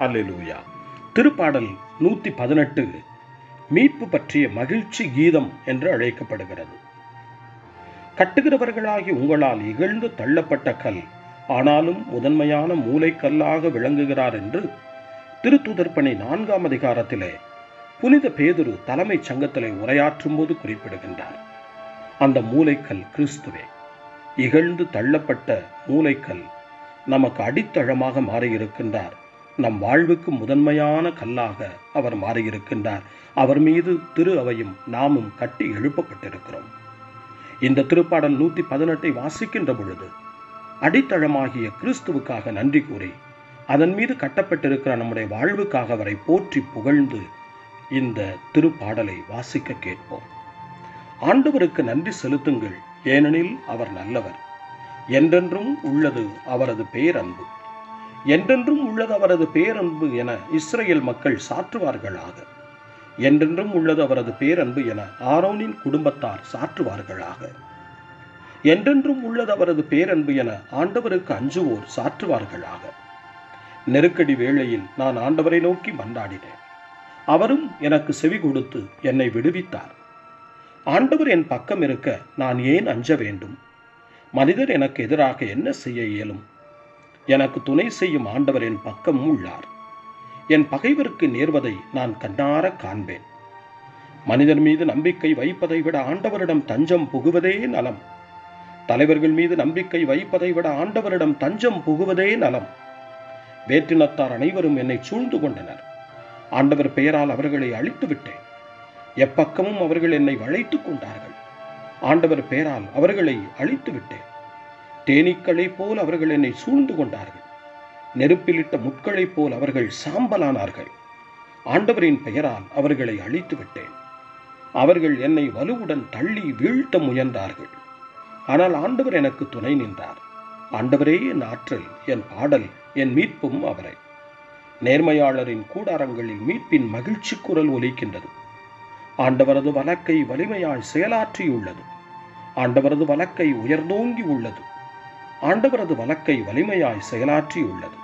அல்லேலூயா திருப்பாடல் நூற்றி பதினெட்டு மீட்பு பற்றிய மகிழ்ச்சி கீதம் என்று அழைக்கப்படுகிறது. கட்டுகிறவர்களாகி உங்களால் இகழ்ந்து தள்ளப்பட்ட கல் ஆனாலும் முதன்மையான மூளைக்கல்லாக விளங்குகிறார் என்று திருத்துதர்பணி நான்காம் அதிகாரத்திலே புனித பேதுரு தலைமைச் சங்கத்திலே உரையாற்றும் போது குறிப்பிடுகின்றார். அந்த மூளைக்கல் கிறிஸ்துவே இகழ்ந்து தள்ளப்பட்ட மூளைக்கல் நமக்கு அடித்தளமாக மாறியிருக்கின்றார். நம் வாழ்வுக்கு முதன்மையான கல்லாக அவர் மாறியிருக்கின்றார். அவர் மீது திரு அவையும் நாமும் கட்டி எழுப்பப்பட்டிருக்கிறோம். இந்த திருப்பாடல் நூற்றி பதினெட்டை வாசிக்கின்ற பொழுது அடித்தளமாகிய கிறிஸ்துவுக்காக நன்றி கூறி அதன் மீது கட்டப்பட்டிருக்கிற நம்முடைய வாழ்வுக்காக அவரை போற்றி புகழ்ந்து இந்த திருப்பாடலை வாசிக்க கேட்போம். ஆண்டவருக்கு நன்றி செலுத்துங்கள். ஏனெனில் அவர் நல்லவர். என்றென்றும் உள்ளது அவரது பேரன்பு. என்றென்றும் உள்ளது அவரது பேரன்பு என இஸ்ரேல் மக்கள் சாற்றுவார்களாக. என்றென்றும் உள்ளது அவரது பேரன்பு என ஆரோனின் குடும்பத்தார் சாற்றுவார்களாக. என்றென்றும் உள்ளது அவரது பேரன்பு என ஆண்டவருக்கு அஞ்சுவோர் சாற்றுவார்களாக. நெருக்கடி வேளையில் நான் ஆண்டவரை நோக்கி மன்றாடினேன். அவரும் எனக்கு செவி கொடுத்து என்னை விடுவித்தார். ஆண்டவர் என் பக்கம் இருக்க நான் ஏன் அஞ்ச வேண்டும்? மனிதர் எனக்கு எதிராக என்ன செய்ய இயலும்? எனக்கு துணை செய்யும் ஆண்டவர் என் பக்கம் உள்ளார். என் பகைவருக்கு நேர்வதை நான் கண்ணார காண்பேன். மனிதர் மீது நம்பிக்கை வைப்பதை விட ஆண்டவரிடம் தஞ்சம் புகுவதே நலம். தலைவர்கள் மீது நம்பிக்கை வைப்பதை விட ஆண்டவரிடம் தஞ்சம் புகுவதே நலம். வேற்றினத்தார் அனைவரும் என்னை சூழ்ந்து கொண்டனர். ஆண்டவர் பெயரால் அவர்களை அழித்து விட்டேன். எப்பக்கமும் அவர்கள் என்னை வளைத்துக் கொண்டார்கள். ஆண்டவர் பெயரால் அவர்களை அழித்து விட்டேன். தேனீக்களைப் போல் அவர்கள் என்னை சூழ்ந்து கொண்டார்கள். நெருப்பிலிட்ட முட்களைப் போல் அவர்கள் சாம்பலானார்கள். ஆண்டவரின் பெயரால் அவர்களை அழித்து விட்டேன் அவர்கள் என்னை வலுவுடன் தள்ளி வீழ்த்த முயன்றார்கள். ஆனால் ஆண்டவர் எனக்கு துணை நின்றார். ஆண்டவரே என் ஆற்றல் என் பாடல் என் மீட்பும் அவரை. நேர்மையாளரின் கூடாரங்களில் மீட்பின் மகிழ்ச்சி குரல் ஒலிக்கின்றது. ஆண்டவரது வழக்கை வலிமையால் செயலாற்றியுள்ளது. ஆண்டவரது வழக்கை உயர்ந்தோங்கி உள்ளது. ஆண்டவரது வழக்கை வலிமையாய் செயலாற்றியுள்ளது.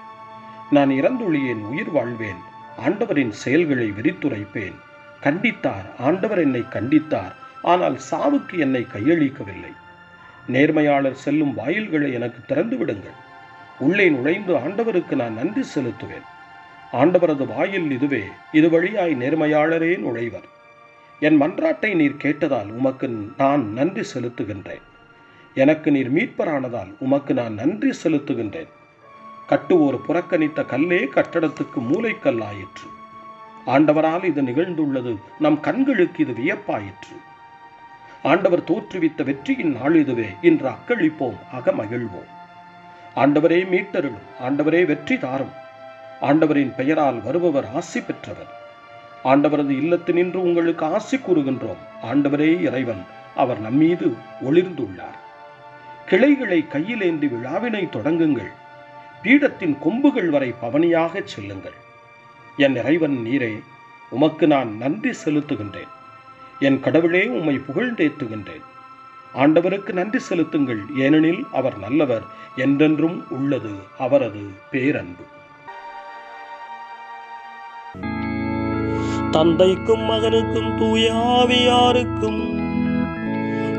நான் இறந்தொழியேன் உயிர் வாழ்வேன் ஆண்டவரின் செயல்களை விரித்துரைப்பேன். கண்டித்தார் ஆண்டவர் என்னை கண்டித்தார் ஆனால் சாவுக்கு என்னை கையளிக்கவில்லை. நேர்மையாளர் செல்லும் வாயில்களை எனக்கு திறந்து விடுங்கள். உள்ளே நுழைந்து ஆண்டவருக்கு நான் நன்றி செலுத்துவேன். ஆண்டவரது வாயில் இதுவே இது வழியாய் நேர்மையாளரே நுழைவர். என் மன்றாட்டை நீர் கேட்டதால் உமக்கு நான் நன்றி செலுத்துகின்றேன். எனக்கு நீர் மீட்பரானதால் உமக்கு நான் நன்றி செலுத்துகின்றேன். கட்டுவோர் புறக்கணித்த கல்லே கட்டடத்துக்கு மூளைக்கல்லாயிற்று ஆண்டவரால் இது நிகழ்ந்துள்ளது நம் கண்களுக்கு இது வியப்பாயிற்று. ஆண்டவர் தோற்றுவித்த வெற்றியின் நாள் இதுவே இன்று அக்களிப்போம் அகமகிழ்வோம். ஆண்டவரே மீட்டருளும் ஆண்டவரே வெற்றி தாரும். ஆண்டவரின் பெயரால் வருபவர் ஆசி பெற்றவர். ஆண்டவரது இல்லத்தினின்று உங்களுக்கு ஆசி கூறுகின்றோம். ஆண்டவரே இறைவன் அவர் நம்மீது ஒளிர்ந்துள்ளார். கிளைகளை கையிலேந்தி விழாவினை தொடங்குங்கள். பீடத்தின் கொம்புகள் வரை பவனியாகச் செல்லுங்கள். என் இறைவன் நீரே உமக்கு நான் நன்றி செலுத்துகின்றேன். என் கடவுளே உம்மை புகழ்ந்தேத்துகின்றேன் ஆண்டவருக்கு நன்றி செலுத்துங்கள். ஏனெனில் அவர் நல்லவர் என்றென்றும் உள்ளது அவரது பேரன்பு. தந்தைக்கும் மகனுக்கும் தூயாவியாருக்கும்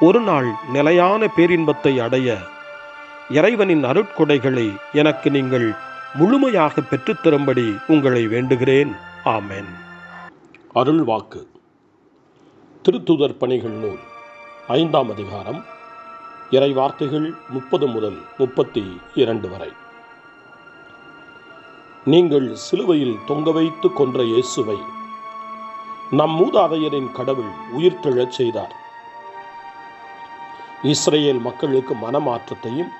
ஒரு நாள் நிலையான பேரின்பத்தை அடைய இறைவனின் அருட்கொடைகளை எனக்கு நீங்கள் முழுமையாக பெற்றுத்தரும்படி உங்களை வேண்டுகிறேன். ஆமென். அருள் வாக்கு திருத்துதர் பணிகள் நூல் ஐந்தாம் அதிகாரம் இறை வார்த்தைகள் முப்பது முதல் முப்பத்தி இரண்டு வரை. நீங்கள் சிலுவையில் தொங்க வைத்து கொன்ற இயேசுவை நம் மூதாதையரின் கடவுள் உயிர்த்தெழச் செய்தார். இஸ்ரேல் மக்களுக்கு மனமாற்றத்தையும்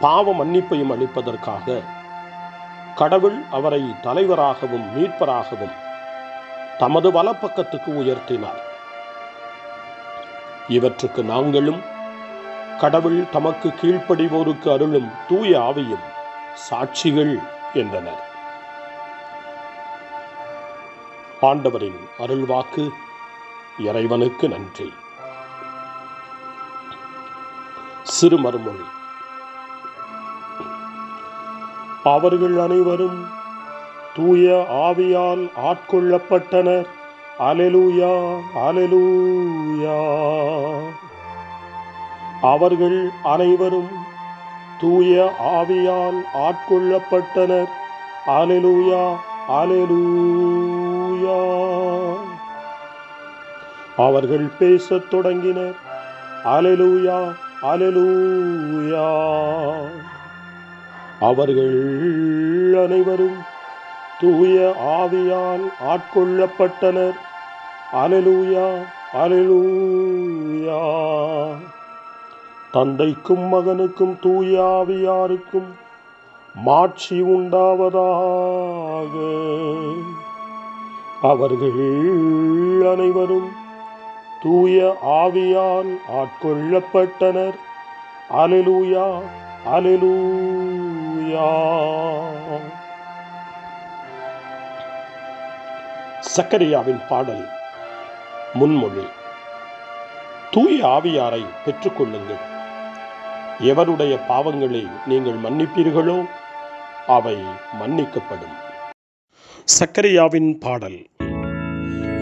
பாவ மன்னிப்பையும் அளிப்பதற்காக கடவுள் அவரை தலைவராகவும் மீட்பராகவும் தமது வலப்பக்கத்துக்கு உயர்த்தினார். இவற்றுக்கு நாங்களும் கடவுள் தமக்கு கீழ்ப்படிவோருக்கு அருளும் தூய ஆவியும் சாட்சிகள் என்றனர். ஆண்டவரின் அருள்வாக்கு இறைவனுக்கு நன்றி. சிறு மறுமொழி. அவர்கள் அனைவரும் தூய ஆவியால் ஆட்கொள்ளப்பட்டனர். Alleluia alleluia. அவர்கள் அனைவரும் தூய ஆவியால் ஆட்கொள்ளப்பட்டனர். Alleluia alleluia. அவர்கள் பேசத் தொடங்கினர். அலெலூயா அலலூயா. அவர்கள் அனைவரும் தூய ஆவியால் ஆட்கொள்ளப்பட்டனர். அலலூயா அலலூயா. தந்தைக்கும் மகனுக்கும் தூய ஆவியாருக்கும் மாட்சி உண்டாவதாக. அவர்கள் அனைவரும் தூய ஆவியால் ஆட்கொள்ளப்பட்டனர். Alleluia alleluia. சக்கரியாவின் பாடல் முன்மொழி. தூய ஆவியாரை பெற்றுக்கொள்ளுங்கள். எவருடைய பாவங்களை நீங்கள் மன்னிப்பீர்களோ அவை மன்னிக்கப்படும். சக்கரியாவின் பாடல்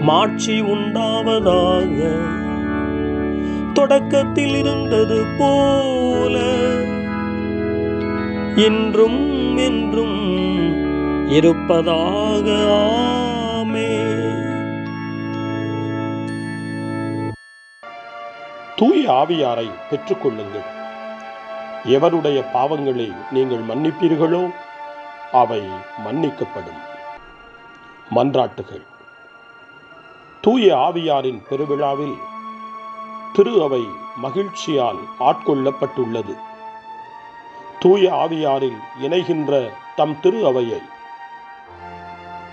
மாட்சி உண்டாவதாக. தொடக்கத்தில் இருந்தது போல. என்றும் என்றும் இருப்பதாக. ஆமே. தூய ஆவியாரை பெற்றுக்கொள்ளுங்கள். எவருடைய பாவங்களை நீங்கள் மன்னிப்பீர்களோ அவை மன்னிக்கப்படும். மன்றாட்டுகள். தூய ஆவியாரின் பெருவிழாவில் திரு அவை மகிழ்ச்சியால் ஆட்கொள்ளப்பட்டுள்ளது. தூய ஆவியாரில் இணைகின்ற தம் திரு அவையை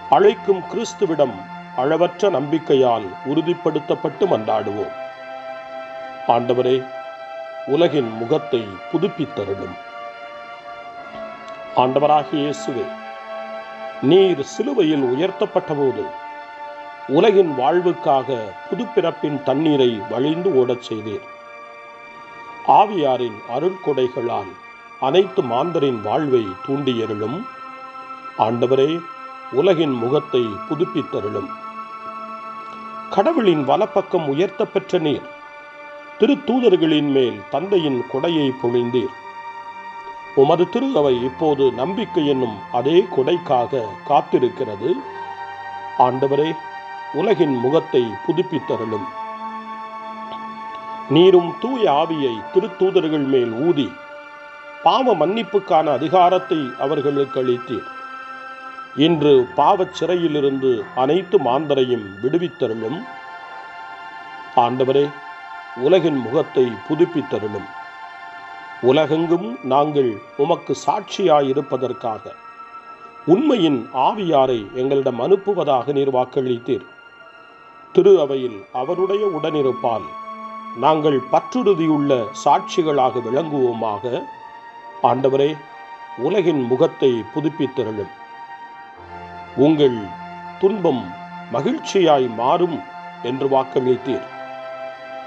அழைக்கும் கிறிஸ்துவிடம் அளவற்ற நம்பிக்கையால் உறுதிப்படுத்தப்பட்டு மன்றாடுவோம். ஆண்டவரே உலகின் முகத்தை புதுப்பித்தருளும். ஆண்டவராகிய இயேசுவே நீர் சிலுவையில் உயர்த்தப்பட்டபோது உலகின் வாழ்வுக்காக புதுப்பிறப்பின் தண்ணீரை வழிந்து ஓடச் செய்தீர். ஆவியாரின் அருள்கொடைகளால் அனைத்து மாந்தரின் வாழ்வை தூண்டியருளும். ஆண்டவரே உலகின் முகத்தை புதுப்பித்தருளும். கடவுளின் வலப்பக்கம் உயர்த்த பெற்ற நீர் திருத்தூதர்களின் மேல் தந்தையின் கொடையை பொழிந்தீர். உமது திரு அவை இப்போது நம்பிக்கை என்னும் அதே கொடைக்காக காத்திருக்கிறது. ஆண்டவரே உலகின் முகத்தை புதுப்பித்தருளும். நீரும் தூய ஆவியை திருத்தூதர்கள் மேல் ஊதி பாவ மன்னிப்புக்கான அதிகாரத்தை அவர்களுக்கு அளித்தீர். இன்று பாவச் சிறையிலிருந்து அனைத்து மாந்தரையும் விடுவித்தருளும். ஆண்டவரே உலகின் முகத்தை புதுப்பித்தருளும். உலகெங்கும் நாங்கள் உமக்கு சாட்சியாயிருப்பதற்காக உண்மையின் ஆவியாரை எங்களிடம் அனுப்புவதாக நீர் வாக்களித்தீர். திரு அவையில் அவருடைய உடனிருப்பால் நாங்கள் பற்றுறுதியுள்ள சாட்சிகளாக விளங்குவோமாக. ஆண்டவரே உலகின் முகத்தை புதுப்பித்தருளும். உங்கள் துன்பம் மகிழ்ச்சியாய் மாறும் என்று வாக்களித்தீர்.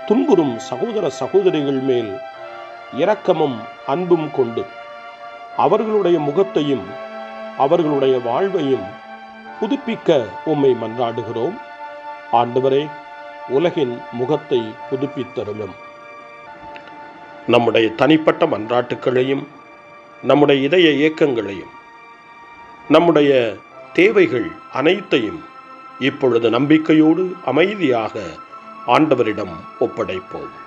துன்புறும் சகோதர சகோதரிகள் மேல் இரக்கமும் அன்பும் கொண்டு அவர்களுடைய முகத்தையும் அவர்களுடைய வாழ்வையும் புதுப்பிக்க உம்மை மன்றாடுகிறோம். ஆண்டவரே உலகின் முகத்தை புதுப்பித்தருளும். நம்முடைய தனிப்பட்ட மன்றாட்டுக்களையும் நம்முடைய இதய இயக்கங்களையும் நம்முடைய தேவைகள் அனைத்தையும் இப்பொழுது நம்பிக்கையோடு அமைதியாக ஆண்டவரிடம் ஒப்படைப்போம்.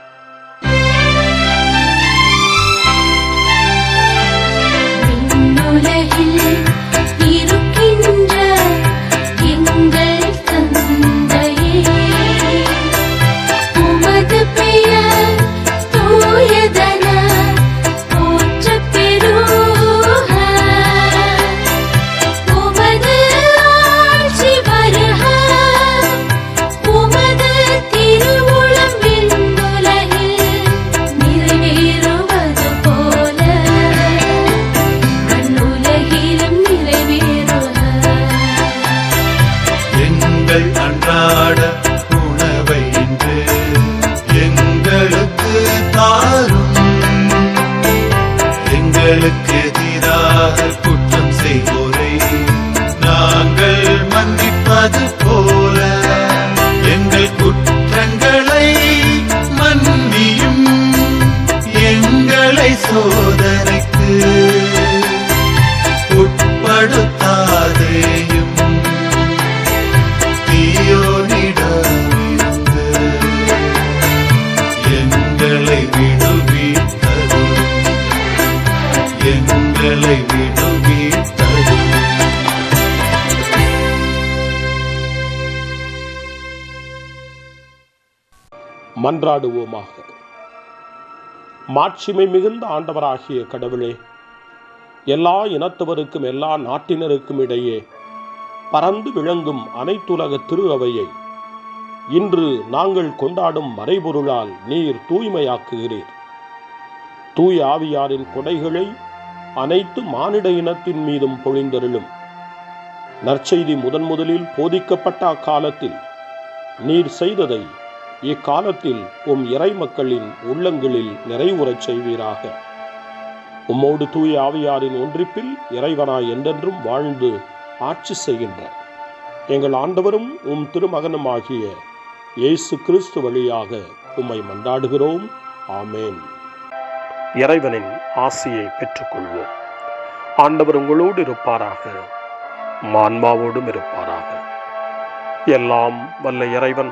மன்றாடுவோமாக மாட்சிமை மிகுந்த ஆண்டவராகிய கடவுளே எல்லா இனத்தவருக்கும் எல்லா நாட்டினருக்கும் இடையே பறந்து விளங்கும் அனைத்துலக திரு அவையை இன்று நாங்கள் கொண்டாடும் மறைபொருளால் நீர் தூய்மையாக்குகிறீர். தூய ஆவியாரின் கொடைகளை அனைத்து மானிட இனத்தின் மீதும் பொழிந்தருளும். நற்செய்தி முதன் முதலில் போதிக்கப்பட்ட அக்காலத்தில் நீர் செய்ததை இக்காலத்தில் உம் இறை மக்களின் உள்ளங்களில் நிறைவுறச் செய்வீராக. உம்மோடு தூய ஆவியாரின் ஒன்றிப்பில் இறைவனாய் என்றென்றும் வாழ்ந்து ஆட்சி செய்கின்ற எங்கள் ஆண்டவரும் உம் திருமகனுமாகிய இயேசு கிறிஸ்து வழியாக உம்மை மன்றாடுகிறோம். ஆமேன். இறைவனின் ஆசியை பெற்றுக்கொள்வோம். ஆண்டவர் உங்களோடு இருப்பாராக மான்மாவோடும் இருப்பாராக. எல்லாம் வல்ல இறைவன்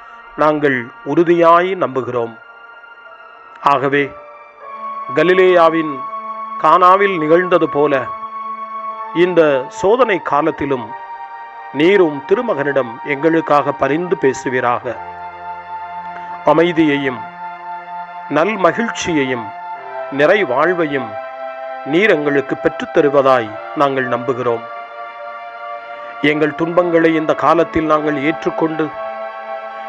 நாங்கள் உறுதியாய் நம்புகிறோம். ஆகவே கலிலேயாவின் கானாவில் நிகழ்ந்தது போல இந்த சோதனை காலத்திலும் நீரும் திருமகனிடம் எங்களுக்காக பரிந்து பேசுவீராக. அமைதியையும் நல் மகிழ்ச்சியையும் நிறை வாழ்வையும் நீர் எங்களுக்கு பெற்றுத்தருவதாய் நாங்கள் நம்புகிறோம். எங்கள் துன்பங்களை இந்த காலத்தில் நாங்கள் ஏற்றுக்கொண்டு